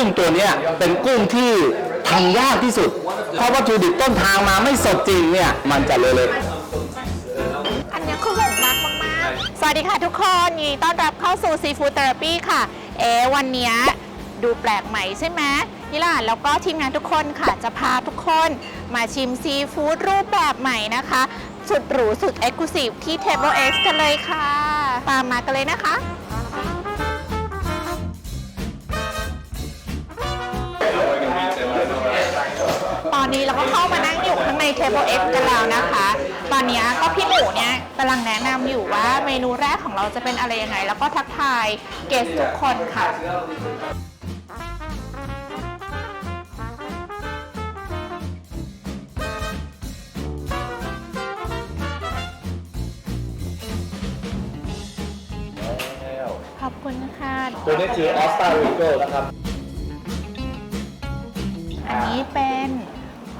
กุ้งตัวเนี้ยเป็นกุ้งที่ทำยากที่สุด เพราะวัตถุดิบต้นทางมาไม่สดจริงเนี่ยมันจะเละ อันนี้คือหลงรักมากๆ สวัสดีค่ะทุกคนยินดีต้อนรับเข้าสู่ซีฟู้ดเทอราปีค่ะ เอะวันเนี้ยดูแปลกใหม่ใช่ไหมนี่ล่ะแล้วก็ทีมงานทุกคนค่ะจะพาทุกคนมาชิมซีฟู้ดรูปแบบใหม่นะคะ สุดหรูสุดเอ็กซ์คลูซีฟที่ Table X กันเลยค่ะ ตามมากันเลยนะคะ นนี้เราก็เข้ามานั่งอยู่ข้างใน Table X กันแล้วนะคะ ตอนนี้ก็พี่หมูเนี่ยกำลังแนะนำอยู่ว่าเมนูแรกของเราจะเป็นอะไรยังไง แล้วก็ทักทายเกสทุกคนค่ะ ขอบคุณค่ะ ตัวนี้คือออสตาริโกนะครับ อันนี้เป็น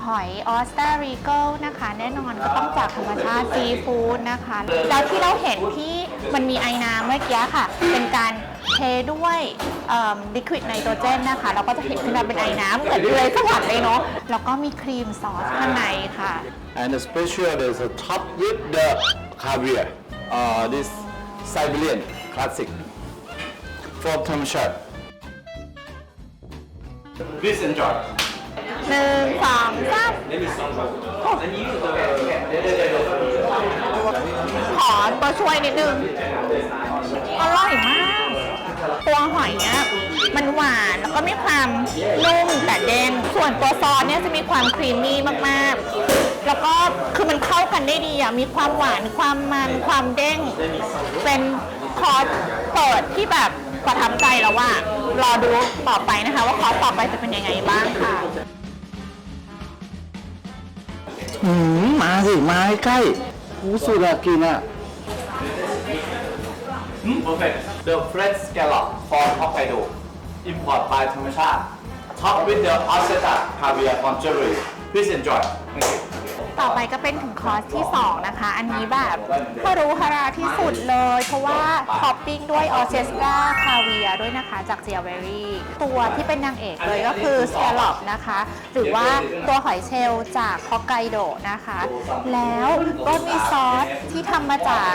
หอยออสตาริโกนะคะ แน่นอนก็ต้องจากธรรมชาติซีฟู้ดนะคะ แล้วที่เราเห็นที่มันมีไอ้น้ำเมื่อกี้ค่ะ เป็นการเทด้วยลิควิดไนโตรเจนนะคะ เราก็จะเห็นขึ้นมาเป็นไอ้น้ำเหมือนเลยสวรรค์เลยเนาะแล้วก็มีครีมซอสข้างในค่ะ and the special is a top with the caviar uh, this Siberian classic from ธรรมชาติ Please enjoy. หนึ่งสองสามขอตัวช่วยนิดนึงอร่อยมาก ตัวหอยเนี้ยมันหวานแล้วก็มีความนุ่มแต่เด้งส่วนตัวซอสเนี่ยจะมีความครีมมี่มากๆ แล้วก็คือมันเข้ากันได้ดีอะมีความหวานความมันความเด้ง เป็นคอร์สเปิดที่แบบประทับใจแล้วว่ารอดูต่อไปนะคะ ว่าคอร์สต่อไปจะเป็นยังไงบ้างค่ะ อืมมาสิ มาใกล้ๆหูสุดอะกินอะ Perfect. The fresh scallop from Hokkaido, import by ธรรมชาติ Top with the Oseta caviar from Germany. Please enjoy. Thank you. ต่อไปก็เป็นถึงคอร์สที่ 2 นะคะ อันนี้แบบฮารุฮาราที่สุดเลย เพราะว่าท็อปปิ้งด้วยออเชสกาคาเวียด้วยนะคะจากเจียเวอรี่ตัวที่เป็นนางเอกเลยก็คือสแกลลอปนะคะ หรือว่าตัวหอยเชลล์จากฮอกไกโดนะคะ แล้วก็มีซอสที่ทำมาจาก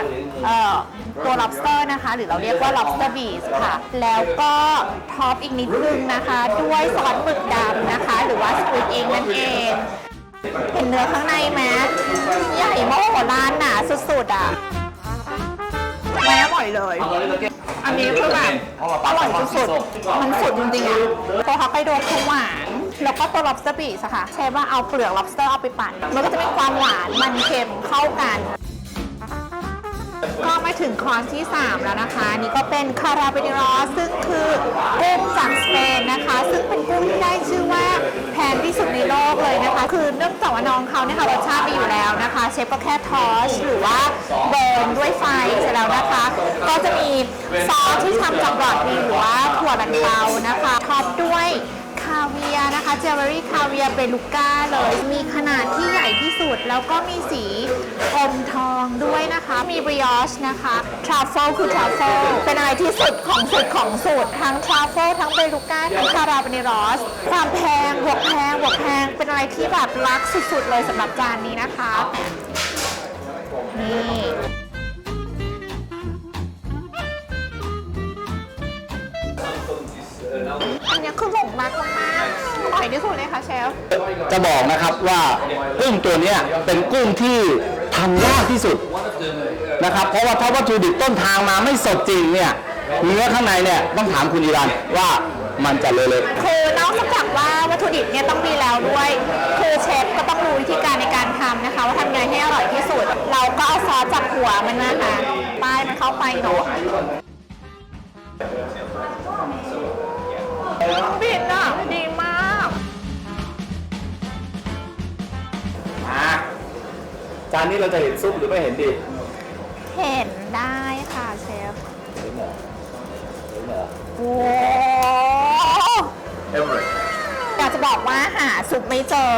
ตัว lobster นะคะ หรือเราเรียกว่า lobster beef ค่ะ แล้วก็ท็อปอีกนิดนึงนะคะ ด้วยซอสหมึกดำนะคะ หรือว่าสควิดอิงนั่นเอง เห็นเนื้อข้างในไหมใหญ่โมโหร้านหนาสุดๆอะแม่อร่อยเลย อันนี้คือแบบอร่อยสุดๆมันสุดจริงๆอะตัวฮอกไกโดคือหวาน แล้วก็ตัว lobster b e e ะค่ะ ใช่ว่าเอาเปลือก lobster เอาไปปั่น มันก็จะมีความหวาน มันเค็มเข้ากัน ก็มาถึงคอร์สที่ 3 แล้วนะคะ นี่ก็เป็นคาราเบนิรอสซึ่งคือกุ้งจากสเปนนะคะ ซึ่งเป็นกุ้งที่ได้ชื่อว่าแพงที่สุดในโลกเลยนะคะ คือเนื่องจากว่าน้องเขาเนี่ยค่ะรสชาติดีอยู่แล้วนะคะ เชฟก็แค่ทอชหรือว่าเบิร์นด้วยไฟเสร็จแล้วนะคะ ก็จะมีซอสที่ทำจากบรอดวีหรือว่าถั่วลันเตานะคะท็อปด้วย เวียนะคะเจเวอรี่คาเวียเบลูก้าเลย มีขนาดที่ใหญ่ที่สุด แล้วก็มีสีอมทองด้วยนะคะ มีบริออชนะคะทรัฟเฟิลคือทรัฟเฟิลเป็นอะไรที่สุดของสุดของสุดทั้งทรัฟเฟิลทั้งเบลูก้าทั้งคาราเบเนรอส ความแพงบวกแพงบวกแพงเป็นอะไรที่แบบรักสุดๆเลยสำหรับจานนี้นะคะนี่อันนี้คือหลงรักมาก อร่อยที่สุดเลยค่ะเชฟ จะบอกนะครับว่ากุ้งตัวเนี้ยเป็นกุ้งที่ทำยากที่สุดนะครับ เพราะว่าถ้าวัตถุดิบต้นทางมาไม่สดจริงเนี่ยเนื้อข้างในเนี่ยต้องถามคุณอีรันว่ามันจะเละๆคือนอกจากว่าวัตถุดิบเนี่ยต้องดีแล้วด้วย คือเชฟก็ต้องรู้วิธีการในการทำนะคะ ว่าทำไงให้อร่อยที่สุด เราก็เอาซอสจากหัวมันนะคะป้ายมันเข้าไปเนาะานนี้เราจะเห็นซุปหรือไม่เห็นดีเห็นได้ค่ะเชฟโอ้ Everett. อยากจะบอกว่าหาซุปไม่เจอ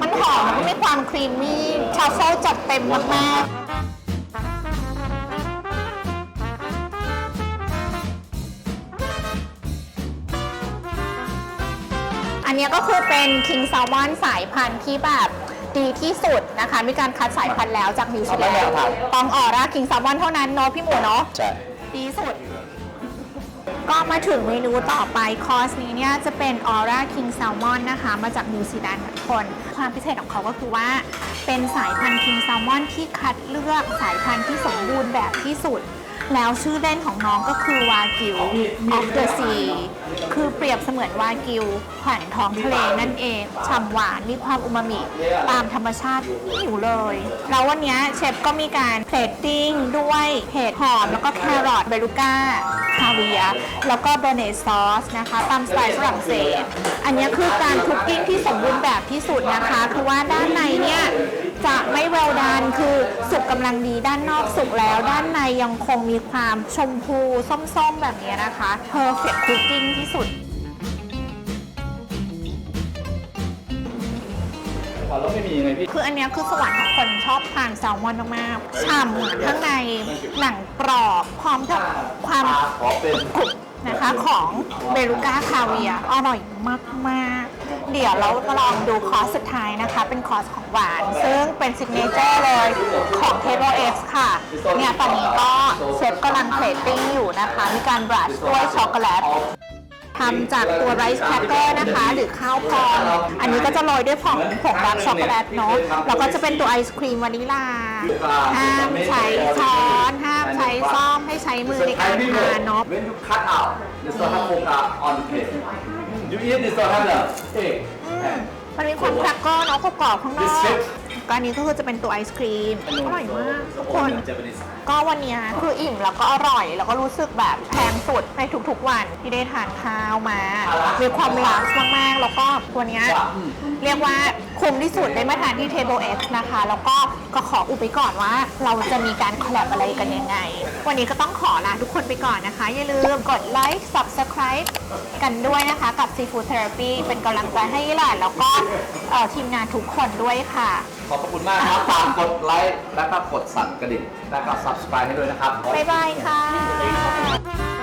มันหอมมันมีความครีมมี่ทรัฟเฟิลจัดเต็มมากๆ อันเนี้ยก็คือเป็น King Salmon สายพันธุ์ที่แบบดีที่สุดนะคะ มีการคัดสายพันธุ์แล้วจากนิวซีแลนด์ต้องออร่า King Salmon เท่านั้นเนาะพี่หมูเนาะใช่ดีสุด ก็มาถึงเมนูต่อไปคอร์สนี้เนี่ยจะเป็นออร่าคิงแซลมอนนะคะ มาจากนิวซีแลนด์ทุกคน ความพิเศษของเขาก็คือว่า เป็นสายพันธุ์คิงแซลมอนที่คัดเลือกสายพันธุ์ที่สมบูรณ์แบบที่สุด แล้วชื่อเล่นของน้องก็คือวากิวออฟเดอะซีคือเปรียบเสมือนวากิวขวัญท้องทะเลนั่นเองฉ่ำหวานมีความอุมามิ ตามธรรมชาติอยู่เลย แล้ววันเนี้ยเชฟก็มีการเพลตติ้งด้วยเห็ดหอม แล้วก็แครอทเบลูก้าคาเวียร์แล้วก็เบเนซอสนะคะ ตามสไตล์ฝรั่งเศส อันเนี้ยคือการคุกกิ้งที่สมบูรณ์แบบที่สุดนะคะคือว่าด้านในเนี่ยจะไม่เวลดานคือสุกกำลังดีด้านนอกสุกแล้ว ด้านในยังคงมีความชมพูส้มๆแบบเนี้ยนะคะ perfect cooking ที่สุดแล้วไม่มีไงพี่ คืออันเนี้ยคือสวรรค์ของคนชอบทานแซลมอนมากๆ ฉ่ำอะข้างในหนังกรอบ พร้อมกับความขอเป็นกรุบนะคะของเบลูก้าคาเวียร์อร่อยมากๆ เดี๋ยวเราลองดูคอร์สสุดท้ายนะคะ เป็นคอร์สของหวาน ซึ่งเป็นซิกเนเจอร์เลยของ Table X ค่ะ เนี่ยตอนนี้ก็เชฟกำลังเพลตติ้งอยู่นะคะ มีการบรัชด้วยช็อกโกแลตทำจากตัวไรซ์แคเกอร์นะคะ หรือข้าวพอง อันนี้ก็จะโรยด้วยผงผงดาร์กช็อกโกแลตเนาะแล้วก็จะเป็นตัวไอศครีมวานิลาห้ามใช้ช้อนห้ามใช้ซ่อมให้ใช้มือในการทานเนาะ you cut out this don't have coca on the plate you eat this don't have the egg อืมมันมีความแครกเกอร์เนาะกรอบๆข้างนอก This shape ก็อันนี้ก็คือจะเป็นตัวไอศครีมอร่อยมากทุกคน Japanese ก็วันเนี้ยคืออิ่มแล้วก็อร่อย แล้วก็รู้สึกแบบแพงสุดในทุกๆวันที่ได้ทานข้าวมา มีความลักซ์มากๆ แล้วก็ตัวเนี้ยเรียกว่าคุ้มที่สุดได้มาทานที่ Table X นะคะ แล้วก็ก็ขออุบไปก่อนว่า เราจะมีการคอลแลบอะไรกันยังไง วันนี้ก็ต้องขอลาทุกคนไปก่อนนะคะ อย่าลืมกดไลค์ Subscribe กันด้วยนะคะกับ Seafood Therapy เป็นกำลังใจให้หลานแล้วก็เอ่อทีมงานทุกคนด้วยค่ะขอบพระคุณมากครับฝากกดไลค์และก็กดสั่นกระดิ่งและก็ subscribe ให้ด้วยนะครับ บ๊ายบายค่ะ